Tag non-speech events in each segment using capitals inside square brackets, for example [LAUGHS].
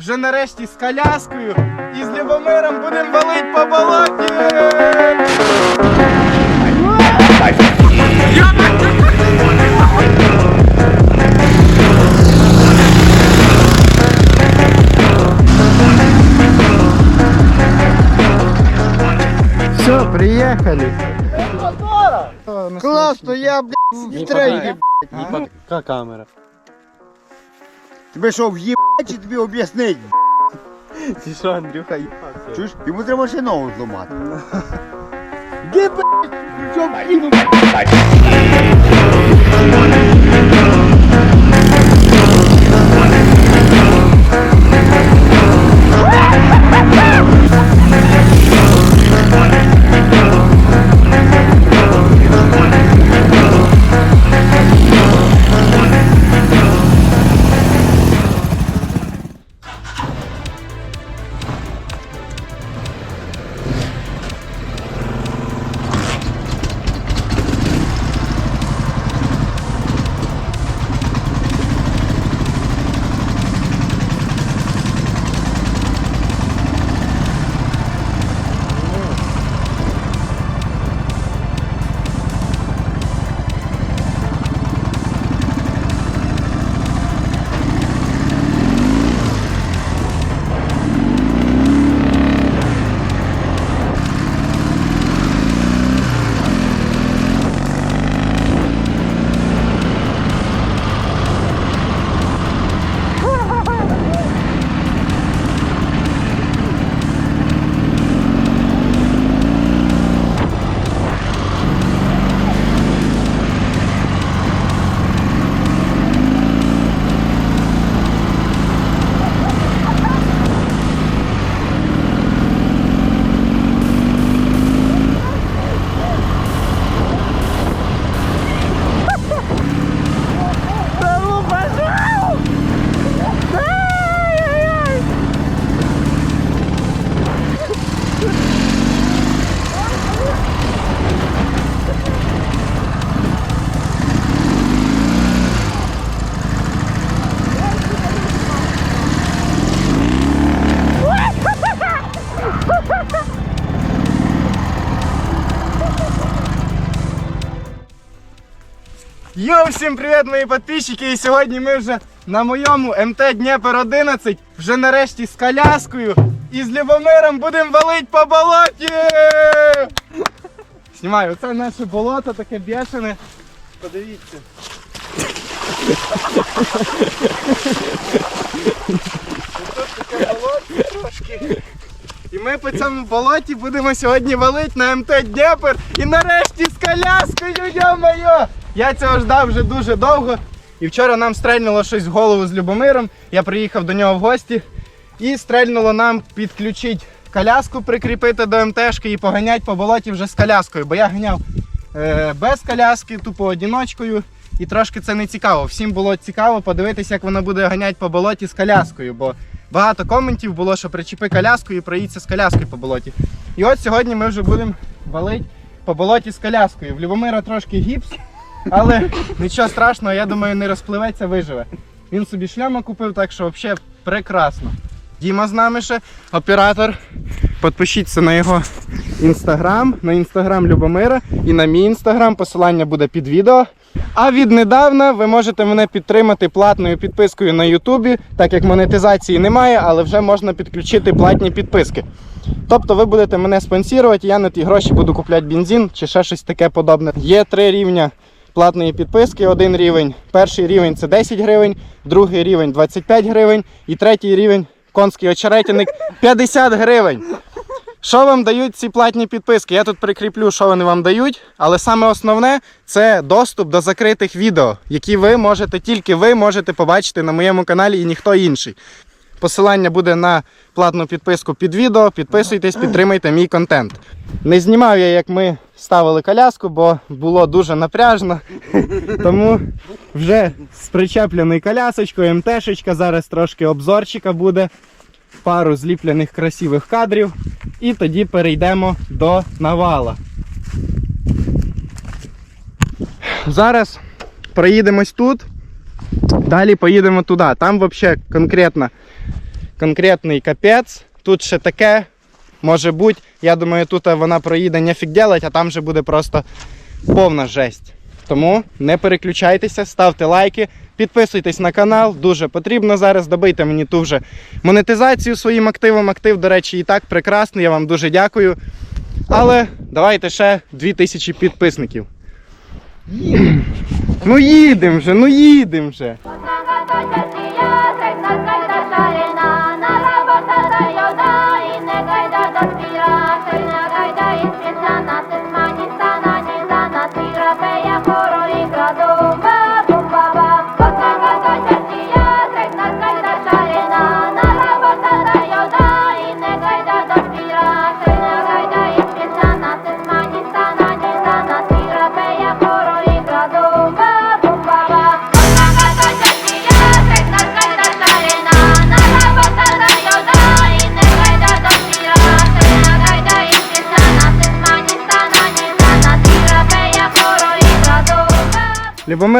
вже нарешті з коляскою і з Любомиром будемо валить по болоті. Все, приехали. Класно, я, блядь, в трейді. Яка камера? Тебе що, в'їбать чи тобі об'яснить? Ти що, Андрюха, їбався? Чуєш? Йому треба ще ногу зламати. Де, блядь? Що, блядь? Всім привіт, мої підписчики! І сьогодні ми вже на моєму МТ Дніпр 11, вже нарешті з коляскою і з Любомиром будемо валить по болоті! Знімаю, оце наше болото таке бешене. Подивіться. І ми по цьому болоті будемо сьогодні валити на МТ Дніпр і нарешті з коляскою, йо-моє! Я цього ждав вже дуже довго. І вчора нам стрельнуло щось в голову з Любомиром. Я приїхав до нього в гості і стрельнуло нам підключити коляску, прикріпити до МТшки і поганять по болоті вже з коляскою. Бо я ганяв е, без коляски, тупо одіночкою. І трошки це не цікаво. Всім було цікаво подивитися, як вона буде ганяти по болоті з коляскою. Бо багато коментів було, що причепи коляску і проїдься з коляскою по болоті. І от сьогодні ми вже будемо валити по болоті з коляскою. В Любомира трошки гіпс, але нічого страшного, я думаю, не розпливеться, виживе. Він собі шльома купив, так що взагалі прекрасно. Діма з нами ще, оператор. Підпишіться на його інстаграм, на інстаграм Любомира і на мій інстаграм. Посилання буде під відео. А віднедавна ви можете мене підтримати платною підпискою на Ютубі, так як монетизації немає, але вже можна підключити платні підписки. Тобто ви будете мене спонсорувати, я на ті гроші буду купляти бензин чи ще щось таке подобне. Є три рівня платної підписки. Один рівень. Перший рівень це 10 гривень, другий рівень 25 гривень і третій рівень конський очеретяник 50 гривень. Що вам дають ці платні підписки? Я тут прикріплю, що вони вам дають, але саме основне це доступ до закритих відео, які ви можете, тільки ви можете побачити на моєму каналі і ніхто інший. Посилання буде на платну підписку під відео. Підписуйтесь, підтримайте мій контент. Не знімав я, як ми ставили коляску, бо було дуже напряжно. [LAUGHS] Тому вже з причепленою колясочкою, МТшечка, зараз трошки обзорчика буде, пару зліплених красивих кадрів. І тоді перейдемо до навала. Зараз проїдемось тут, далі поїдемо туди. Там взагалі конкретно конкретний капець. Тут ще таке може бути. Я думаю, тут вона проїде нефік делать, а там вже буде просто повна жесть. Тому не переключайтеся, ставте лайки, підписуйтесь на канал. Дуже потрібно зараз добити мені ту вже монетизацію своїм активом. Актив, до речі, і так прекрасний. Я вам дуже дякую. Але давайте ще 2000 підписників. Ну їдемо вже, ну їдемо вже.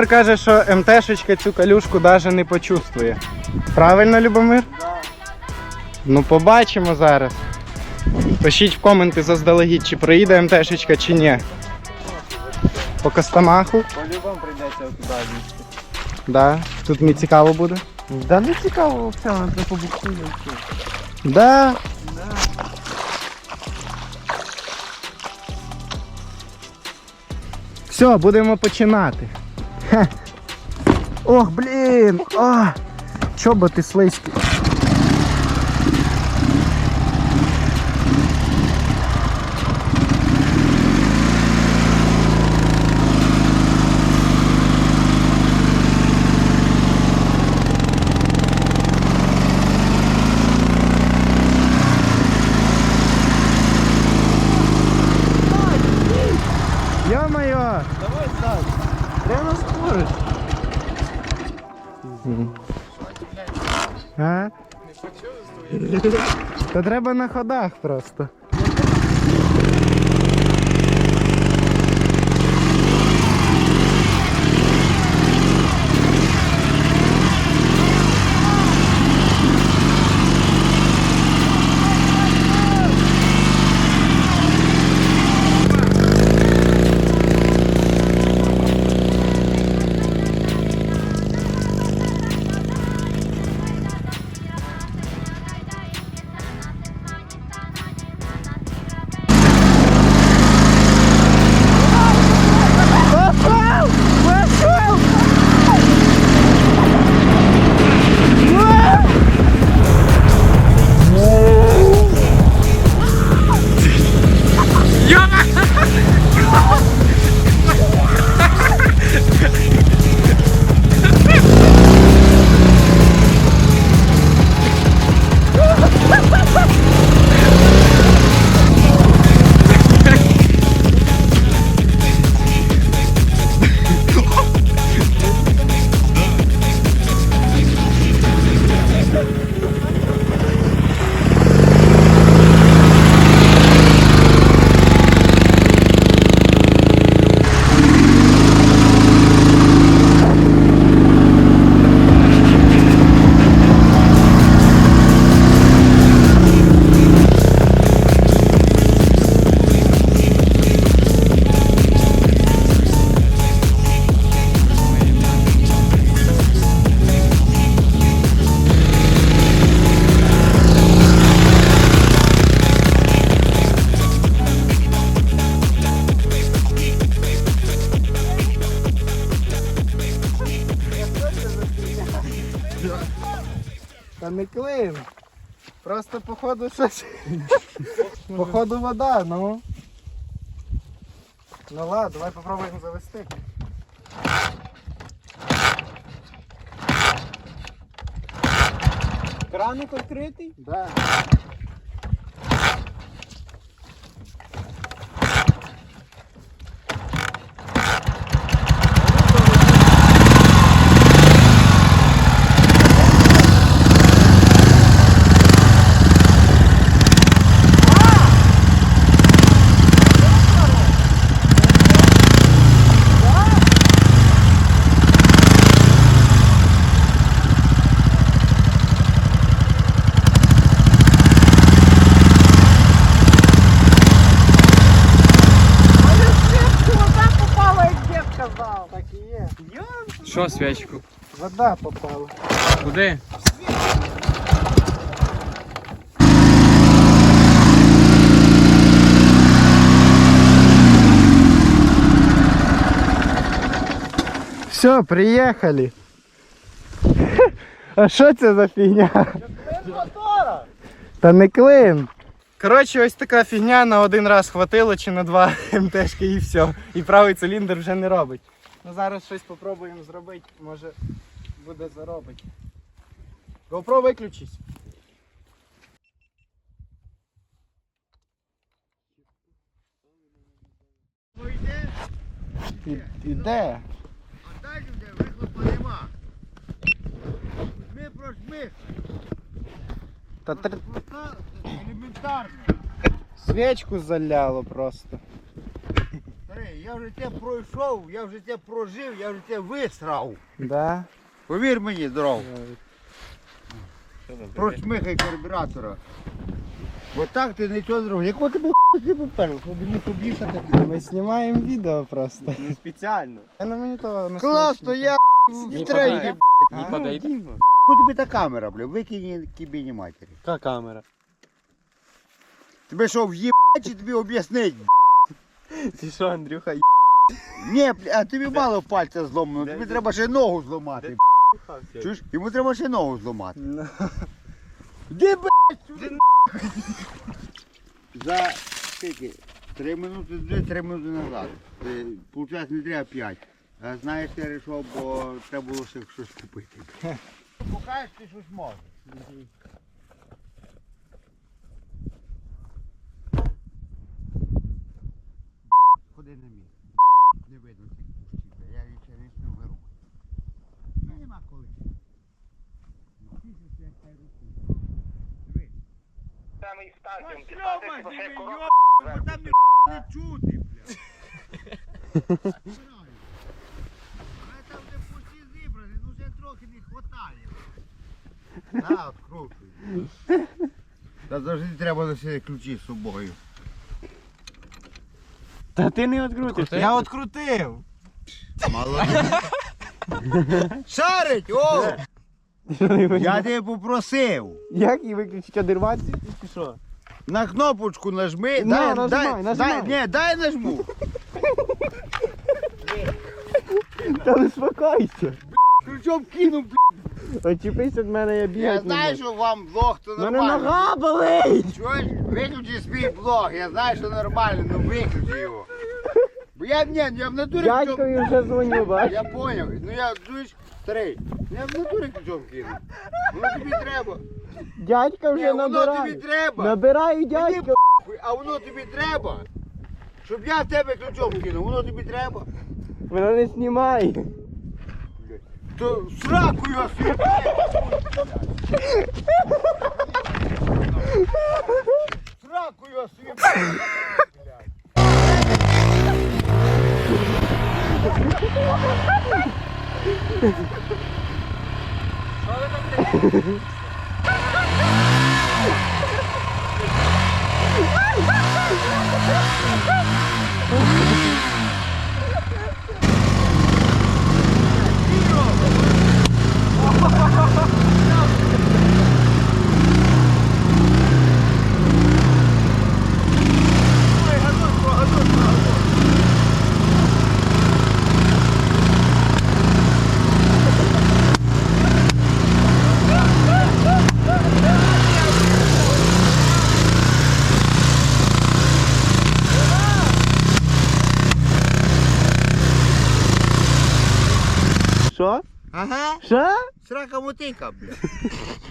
Любомир каже, що МТшечка цю калюшку навіть не почувствує. Правильно, Любомир? Ну, побачимо зараз. Пишіть в коменти заздалегідь, чи проїде МТшечка, чи ні. По Костомаху. По-любому прийдеться туди їсти. Да. Тут мені цікаво буде. Да не цікаво, взагалі, не побуксує. Да. Все, будемо починати. Ох, блін! А, чоботи слизькі. Ё-моё! Давай так. Прямо скорость. А? Та треба на ходах просто. Та не клин. Просто походу щось. [LAUGHS] походу вода, ну. Ну ладно, давай попробуємо завести. Краник відкритий? Да. Що свічку? Вода попала. Куди? Все, приїхали. [LAUGHS] А що це за фігня? Та не клин. Коротше, ось така фігня на один раз хватило чи на два [LAUGHS] МТшки і все. І правий циліндр вже не робить. Ну зараз щось спробуємо зробити, може буде заробити. GoPro виключись. І- Іде. А далі де вихлопа нема. Ми прожми. Та. Просто елементарно. свічку заляло просто. Старий, я вже те пройшов, я вже те прожив, я вже те висрав. Да? Повір мені, здоров. Прочмихай карбюратора. Бо так ти нічого зробив. Якого тебе [LAUGHS] ти поперли? Щоб мені побільшати. Ми знімаємо відео просто. Не спеціально. Я на мені того не Класно, я Не в трейді. Не подойде. Яку тобі та камера, бля, викинь її кібіні матері. Яка камера? Тебе що, в'їбать чи тобі об'яснить? Ти що, Андрюха, Ні, бля, а тобі мало пальця зломано, тобі треба ще ногу зламати. їхався? Чуєш? Йому треба ще ногу зламати. Ну, Де блядь, сюди? За скільки? Три минути туди, три минути назад. Е, Получається, не треба п'ять. А знаєш, я вирішив, бо треба було ще щось купити. Покажеш, ти щось можеш. Ходи на місце. Не видно цих кущів. Я їх ще вічно вирубаю. Ну нема коли. Ну, як хай ти диви, коробку. йо, бо там ні не чути, бля. [LAUGHS] Але там вже зібрані, ну ще трохи не хватає. На, откручуй. [LAUGHS] Та завжди треба носити ключі з собою. Та ти не відкрутиш. Я открутив. Молодець. Шарить, о! Я тебе попросив. Як її виключити одерватися? Ти що? На кнопочку нажми. Ну, дай, нажимай, дай, нажимай. Дай, ні, дай нажму. Та успокойся. Ключом кину, бля. Очіпись від мене, я Я не знаю, можу. що вам блог то Мене нормально. нога болить! Чуєш? Виключи свій блог, я знаю, що нормально, ну виключи його. Бо я ні, я в натурі. Дядькові вже дзвоню, бач. Я поняв. Ну я чуєш, старий, я в натурі ключом кину. Воно тобі треба. Дядька Ні, вже воно тобі набирає. треба. Набираю дядька. похуй, А воно тобі треба. Щоб я в тебе ключом кинув, воно тобі треба. Мене не знімай. То сраку його свій. Сраку його свій. Що? [LAUGHS] Ага, Що? Срака мотика, бля.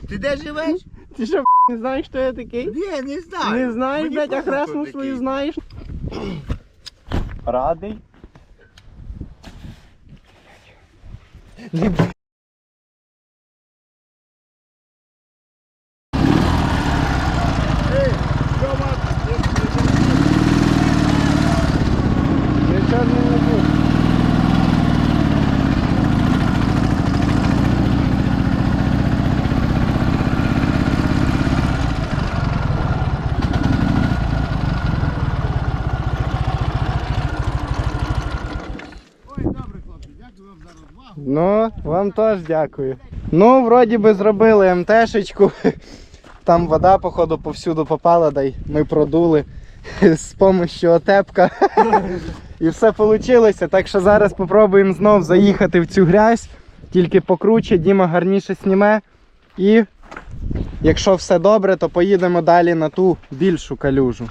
Ти де живеш? Ти що, не знаєш, хто я такий? Ні, не знаю. Не знаєш, Мені блядь, а похуй, хто хресну такий. свою знаєш? Радий. Нічого не буде. Ой, добре, хлопці, дякую вам за розвагу. Ну, вам теж дякую. Ну, вроді би зробили МТшечку. [LAUGHS] Там вода, походу, повсюду попала, да й ми продули [LAUGHS] з допомогою отепка. [LAUGHS] І все вийшло. Так що зараз спробуємо знов заїхати в цю грязь, тільки покруче, Діма гарніше сніме. І якщо все добре, то поїдемо далі на ту більшу калюжу.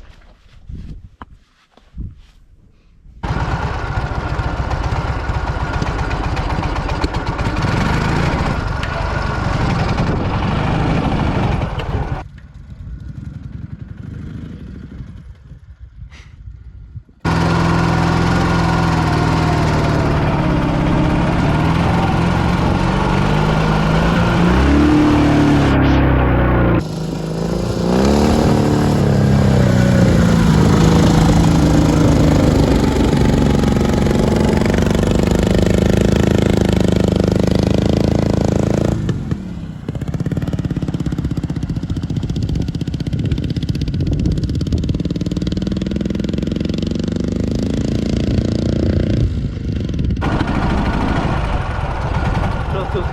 Що тут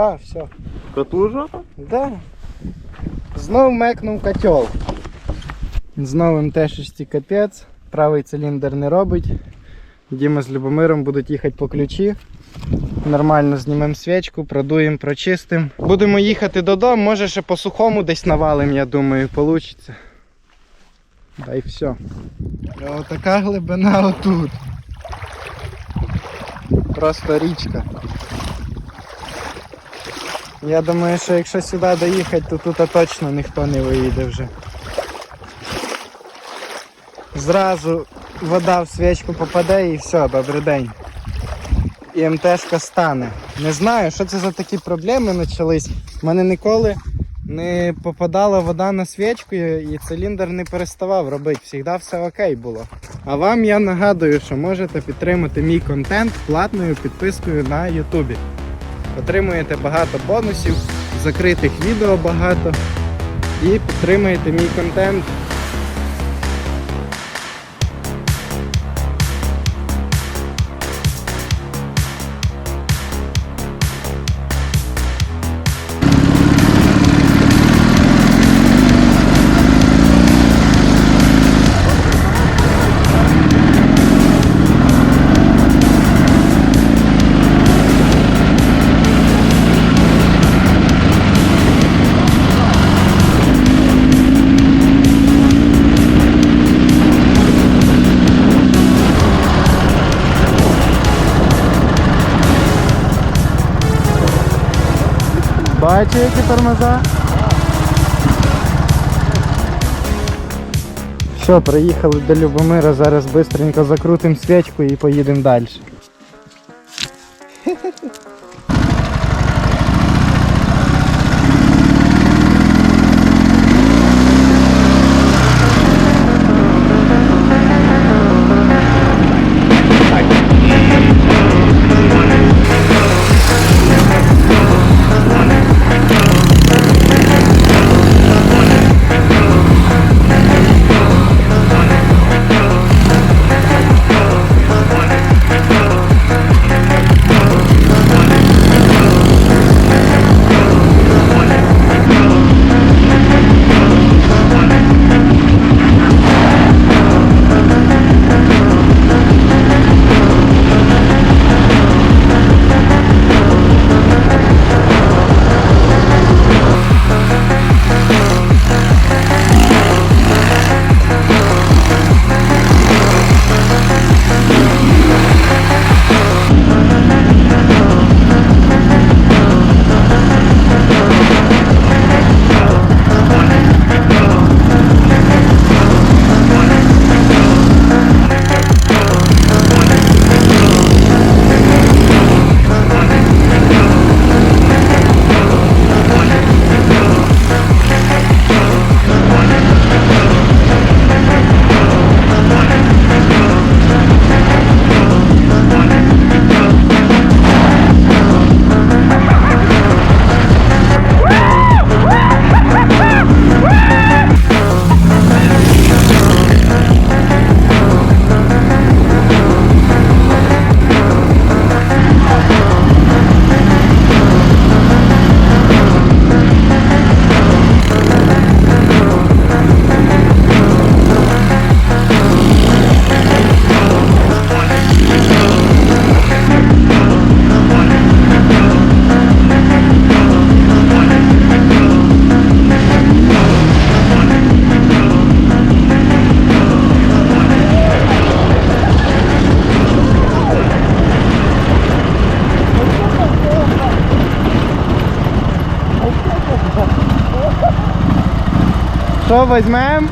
Да, все. Катужа? Да. Знов мекнув котел. Знову МТ-6 капець. Правий циліндр не робить. Діма з Любомиром будуть їхати по ключі. Нормально знімемо свічку, продуємо, прочистимо. Будемо їхати додому, може ще по сухому десь навалим, я думаю, вийде. Да і все. Отака глибина отут. Просто річка. Я думаю, що якщо сюди доїхати, то тут точно ніхто не виїде вже. Зразу вода в свічку попаде і все, добрий день. І МТшка стане. Не знаю, що це за такі проблеми почались. У мене ніколи не попадала вода на свічку і циліндр не переставав робити. Всігда все окей було. А вам я нагадую, що можете підтримати мій контент платною підпискою на Ютубі. Отримуєте багато бонусів, закритих відео багато і підтримуєте мій контент. Бачу, які тормоза. Все, приїхали до Любомира, зараз швидко закрутимо свічку і поїдемо далі. Що візьмем?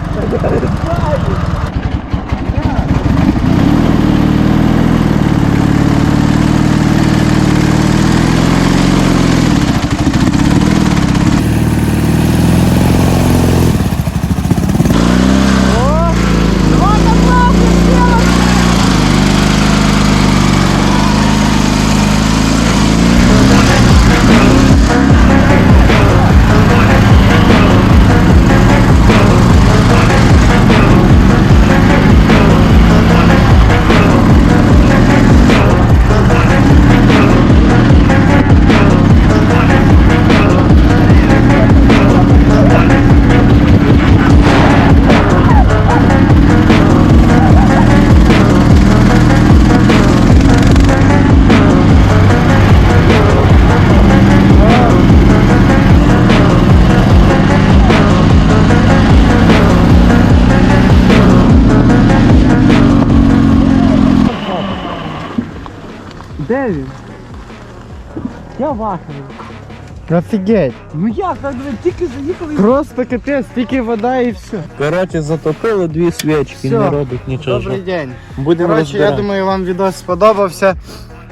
Я вахую. Офігеть. Ну як, так ви тільки заїхали. Просто капець, тільки вода і все. Коротше, затопили дві свічки, Всьо. не робить нічого. Добрий день. Будемо Коротше, я розбирати. думаю, вам відео сподобався.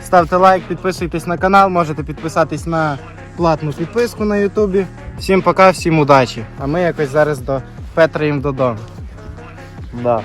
Ставте лайк, підписуйтесь на канал, можете підписатись на платну підписку на Ютубі. Всім пока, всім удачі. А ми якось зараз до Петра їм додому. Да.